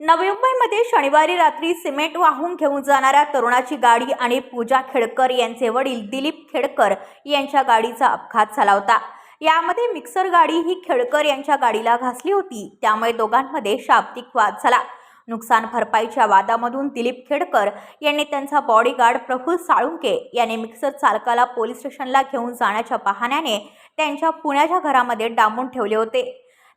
नवी मुंबईमध्ये शनिवारी रात्री सिमेंट वाहून घेऊन जाणाऱ्या तरुणाची गाडी आणि पूजा खेडकर यांचे वडील दिलीप खेडकर यांच्या गाडीचा अपघात झाला होता. यामध्ये मिक्सर गाडी ही खेडकर यांच्या गाडीला घासली होती. त्यामुळे दोघांमध्ये शाब्दिक वाद झाला. नुकसान भरपाईच्या वादामधून दिलीप खेडकर यांनी त्यांचा बॉडीगार्ड प्रफुल साळुंके याने मिक्सर चालकाला पोलीस स्टेशनला घेऊन जाण्याच्या बहाण्याने त्यांच्या पुण्याच्या घरामध्ये डांबून ठेवले होते.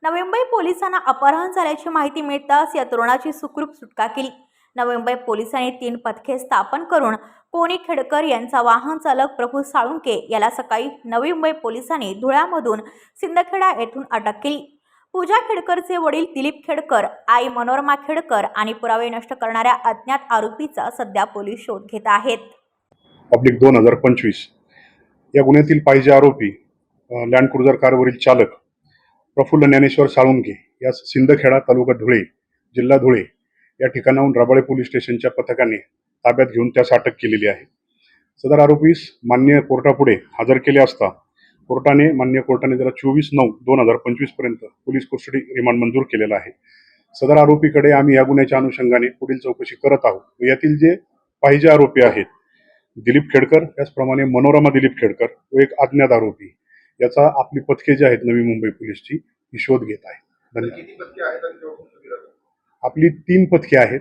नवी मुंबई पोलिसांना अपहरण झाल्याची माहिती मिळताच या तरुणाची सुखरूप सुटका केली. नवी मुंबई पोलिसांनी तीन पथके स्थापन करून कोणी खेडकर यांचा वाहन चालक प्रभू साळुंके याला सकाळी नवी मुंबई पोलिसांनी धुळ्यामधून सिंदखेडा येथून अटक केली. पूजा खेडकरचे वडील दिलीप खेडकर आई मनोरमा खेडकर आणि पुरावे नष्ट करणाऱ्या अज्ञात आरोपीचा सध्या पोलीस शोध घेत आहेत. पब्लिक दोन हजार पंचवीस. या गुन्ह्यातील पाहिजे आरोपी लँड क्रुझर कारवरील चालक प्रफुल्ल ज्ञानेश्वर साळुंके या सिंदखेडा तालुका धुळे जिल्हा धुळे या ठिकाणाहून रबाळे पोलीस स्टेशनच्या पथकाने ताब्यात घेऊन त्यास अटक केलेली आहे. सदर आरोपीस मान्य कोर्टापुढे हजर केले असता कोर्टाने मान्य कोर्टाने त्याला चोवीस नऊ दोन हजार पंचवीसपर्यंत पोलीस कस्टडी रिमांड मंजूर केलेला आहे. सदर आरोपीकडे आम्ही या गुन्ह्याच्या अनुषंगाने पुढील चौकशी करत आहोत. व यातील जे पाहिजे आरोपी आहेत दिलीप खेडकर त्याचप्रमाणे मनोरमा दिलीप खेडकर व एक अज्ञात आरोपी. याचा आपली पथके जी आहेत नवी मुंबई पोलीसची ही शोध घेत आहे. धन्यवाद? आपली तीन पथके आहेत.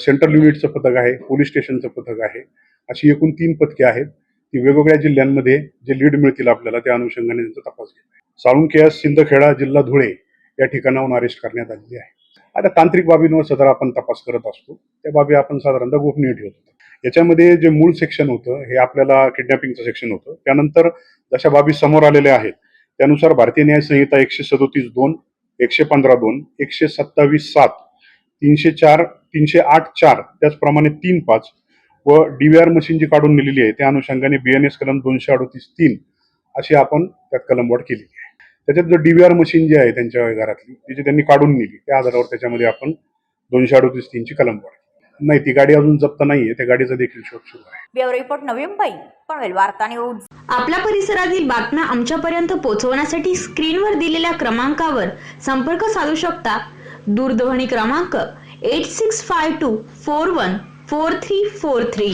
सेंट्रल युनिटचं पथक आहे पोलीस स्टेशनचं पथक आहे. अशी एकूण तीन पथके आहेत. ती वेगवेगळ्या जिल्ह्यांमध्ये जे लीड मिळतील आपल्याला त्या अनुषंगाने त्यांचा तपास घेतला आहे. साळुंके सिंदखेडा जिल्हा धुळे या ठिकाणाहून अरेस्ट करण्यात आलेली आहे. आता तांत्रिक बाबींवर सदर आपण तपास करत असतो. त्या बाबी आपण साधारणतः गोपनीय ठेवतो याच्यामध्ये जे मूळ सेक्शन होतं हे आपल्याला किडनॅपिंगचं सेक्शन होतं. त्यानंतर जशा बाबी समोर आलेल्या आहेत त्यानुसार भारतीय न्याय संहिता एकशे सदोतीस दोन एकशे पंधरा दोन एकशे सत्तावीस सात तीनशे चार तीनशे आठ चार त्याचप्रमाणे तीन पाच व डीव्हीआर मशीन जी काढून नेलेली आहे त्या अनुषंगाने बीएनएस कलम दोनशे अडोतीस तीन अशी आपण त्यात कलमवाढ केलेली आहे त्याच्यात जो डीव्हीआर मशीन जी आहे त्यांच्या घरातली ती जी त्यांनी काढून नेली त्या आधारावर त्याच्यामध्ये आपण दोनशे अडोतीस तीनची कलमवाढ केली. नाही ती गाडी अजून जप्त नाहीये त्या गाडीचा देखील शोध सुरू आहे. ब्युरो रिपोर्ट नवी मुंबई पनवेल वार्ता न्यूज. आपल्या परिसरातील बातम्या आमच्यापर्यंत पोहोचवण्यासाठी स्क्रीनवर दिलेल्या क्रमांकावर संपर्क साधू शकता. दूरध्वनी क्रमांक eight six five two four one four three four three.